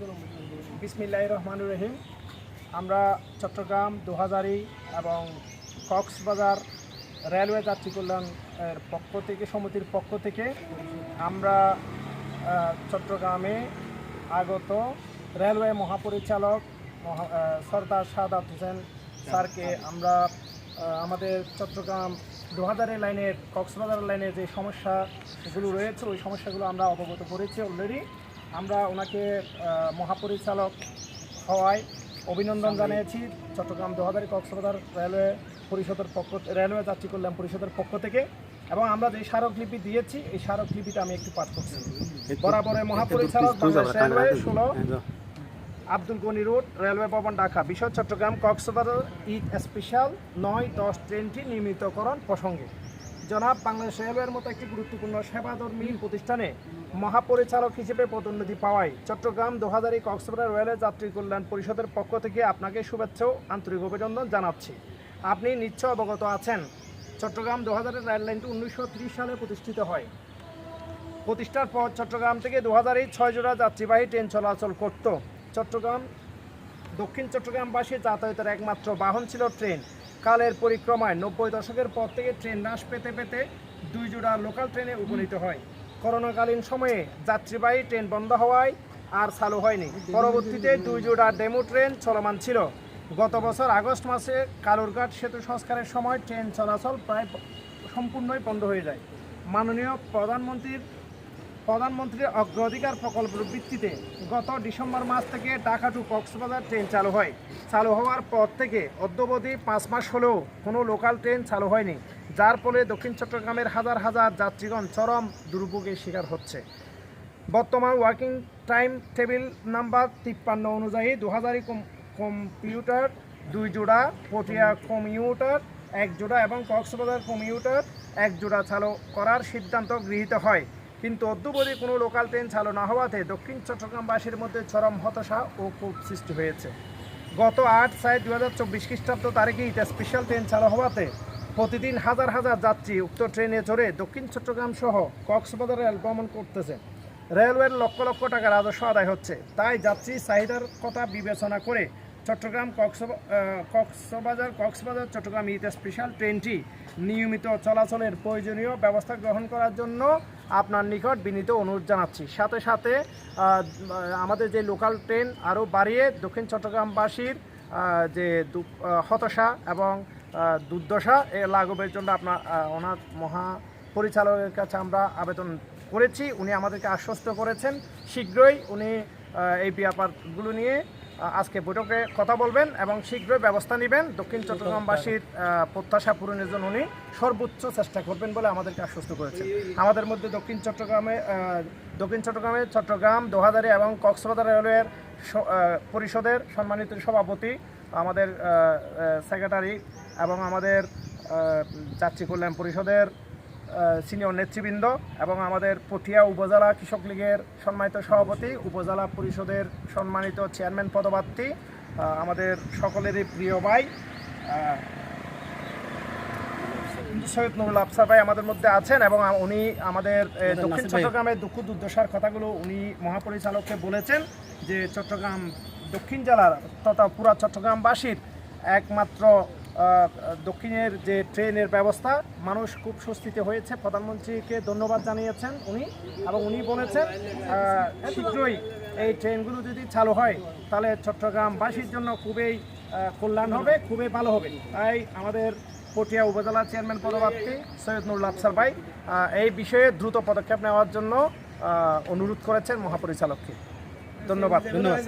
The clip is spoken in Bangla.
বিসমিল্লাহ রহমান রহিম আমরা চট্টগ্রাম, দুহাজারি এবং কক্সবাজার রেলওয়ে যাত্রী কল্যাণ এর পক্ষ থেকে, সমিতির পক্ষ থেকে আমরা চট্টগ্রামে আগত রেলওয়ে মহাপরিচালক মহা সর্দার সাদাত হোসেন স্যারকে আমরা আমাদের চট্টগ্রাম দুহাজারি লাইনের, কক্সবাজার লাইনের যে সমস্যাগুলো রয়েছে, ওই সমস্যাগুলো আমরা অবগত করেছি অলরেডি আমরা ওনাকে মহাপরিচালক হওয়ায় অভিনন্দন জানিয়েছি চট্টগ্রাম দুহাজারি কক্সবাজার রেলওয়ে পরিষদের পক্ষ রেলওয়ে যাত্রী কল্যাণ পরিষদের পক্ষ থেকে। এবং আমরা যে স্মারকলিপি দিয়েছি এই স্মারকলিপিটা আমি একটু পাঠ করছি। বরাবরের মহাপরিচালক বাংলাদেশ রেলওয়ে ষোলো আব্দুল গনি রোড রেলওয়ে ভবন ঢাকা। বিষয় চট্টগ্রাম কক্সবাজার ঈদ স্পেশাল নয় দশ ট্রেনটি নির্মিতকরণ প্রসঙ্গে। জনাব বাংলাদেশ রেলওয়ের মতো একটি গুরুত্বপূর্ণ সেবাধর্মী প্রতিষ্ঠানে মহাপরিচালক হিসেবে পদোন্নতি পাওয়ায় চট্টগ্রাম দু হাজারি কক্সবাজার রেলওয়ে যাত্রী কল্যাণ পরিষদের পক্ষ থেকে আপনাকে শুভেচ্ছা আন্তরিক অভিনন্দন জানাচ্ছি। আপনি নিশ্চয় অবগত আছেন, চট্টগ্রাম দু হাজারের রেললাইনটি উনিশশো সালে প্রতিষ্ঠিত হয়। প্রতিষ্ঠার পর চট্টগ্রাম থেকে দু হাজারই ছয় জোড়া যাত্রীবাহী ট্রেন চলাচল করত। চট্টগ্রাম, দক্ষিণ চট্টগ্রামবাসী যাতায়াতের একমাত্র বাহন ছিল ট্রেন। কালের পরিক্রমায় নব্বই দশকের পর থেকে ট্রেন হ্রাস পেতে পেতে দুই জোড়া লোকাল ট্রেনে উপনীত হয়। করোনাকালীন সময়ে যাত্রীবাহী ট্রেন বন্ধ হওয়ায় আর চালু হয়নি। পরবর্তীতে দুই জোড়া ডেমো ট্রেন চলমান ছিল। গত বছর আগস্ট মাসে কালুরঘাট সেতু সংস্কারের সময় ট্রেন চলাচল প্রায় সম্পূর্ণই বন্ধ হয়ে যায়। মাননীয় প্রধানমন্ত্রীর প্রধানমন্ত্রীর অগ্রাধিকার প্রকল্পের ভিত্তিতে গত ডিসেম্বর মাস থেকে ঢাকা টু কক্সবাজার ট্রেন চালু হয়। চালু হওয়ার পর থেকে অদ্যবধি পাঁচ মাস হলেও কোনো লোকাল ট্রেন চালু হয়নি, যার ফলে দক্ষিণ চট্টগ্রামের হাজার হাজার যাত্রীগণ চরম দুর্ভোগের শিকার হচ্ছে। বর্তমান ওয়ার্কিং টাইম টেবিল নাম্বার তিপ্পান্ন অনুযায়ী দু হাজারই কম্পিউটার, দুই জোড়া, পটিয়া কমিউটার, এক জোড়া এবং কক্সবাজার কমিউটার, এক জোড়া চালু করার সিদ্ধান্ত গৃহীত হয়। কিন্তু অদ্যবধি কোনো লোকাল ট্রেন চালু না হওয়াতে দক্ষিণ চট্টগ্রামবাসীর মধ্যে চরম হতাশা ও ক্ষোভ সৃষ্টি হয়েছে। গত আট ছয় দু হাজার চব্বিশ খ্রিস্টাব্দ তারিখে ইটা স্পেশাল ট্রেন চালু হওয়াতে প্রতিদিন হাজার হাজার যাত্রী উক্ত ট্রেনে চড়ে দক্ষিণ চট্টগ্রাম সহ কক্সবাজার রেল ভ্রমণ করতেছে। রেলওয়ের লক্ষ লক্ষ টাকা রাজস্ব আদায় হচ্ছে। তাই যাত্রী চাহিদার কথা বিবেচনা করে চট্টগ্রাম কক্সবা- কক্সবাজার কক্সবাজার, চট্টগ্রাম ঈদ স্পেশাল ট্রেনটি নিয়মিত চলাচলের প্রয়োজনীয় ব্যবস্থা গ্রহণ করার জন্য আপনার নিকট বিনীত অনুরোধ জানাচ্ছি। সাথে সাথে আমাদের যে লোকাল ট্রেন আরও বাড়িয়ে দক্ষিণ চট্টগ্রামবাসীর যে হতাশা এবং দুর্দশা, এ লাঘবের জন্য আপনার ওনার মহা পরিচালকের কাছে আমরা আবেদন করেছি। উনি আমাদেরকে আশ্বস্ত করেছেন। শীঘ্রই উনি এই ব্যাপারগুলো নিয়ে আজকে বৈঠকে কথা বলবেন এবং শীঘ্রই ব্যবস্থা নেবেন। দক্ষিণ চট্টগ্রামবাসীর প্রত্যাশা পূরণের জন্য উনি সর্বোচ্চ চেষ্টা করবেন বলে আমাদেরকে আশ্বস্ত করেছেন। আমাদের মধ্যে দক্ষিণ চট্টগ্রামে দক্ষিণ চট্টগ্রামে চট্টগ্রাম, দোহাজারি এবং কক্সবাজার রেলওয়ের পরিষদের সম্মানিত সভাপতি, আমাদের সেক্রেটারি এবং আমাদের যাত্রী কল্যাণ পরিষদের সিনিয়র নেতৃবৃন্দ এবং আমাদের পটিয়া উপজেলা কৃষক লীগের সম্মানিত সভাপতি উপজেলা পরিষদের সম্মানিত চেয়ারম্যান পদপ্রার্থী আমাদের সকলেরই প্রিয় ভাই সৈয়দ নুরুল আফসার ভাই আমাদের মধ্যে আছেন এবং উনি আমাদের দক্ষিণ চট্টগ্রামের দুঃখ দুর্দশার কথাগুলো উনি মহাপরিচালককে বলেছেন যে চট্টগ্রাম দক্ষিণ জেলার তথা পুরা চট্টগ্রামবাসীর একমাত্র দক্ষিণের যে ট্রেনের ব্যবস্থা মানুষ খুব স্বস্তিতে হয়েছে। প্রধানমন্ত্রীকে ধন্যবাদ জানিয়েছেন উনি এবং উনি বলেছেন শীঘ্রই এই ট্রেনগুলো যদি চালু হয় তাহলে চট্টগ্রামবাসীর জন্য খুবই কল্যাণ হবে খুবই ভালো হবে। তাই আমাদের পটিয়া উপজেলা চেয়ারম্যান পদপ্রার্থী সৈয়দ নুরুল আফসার ভাই এই বিষয়ে দ্রুত পদক্ষেপ নেওয়ার জন্য অনুরোধ করেছেন মহাপরিচালককে। ধন্যবাদ। ধন্যবাদ।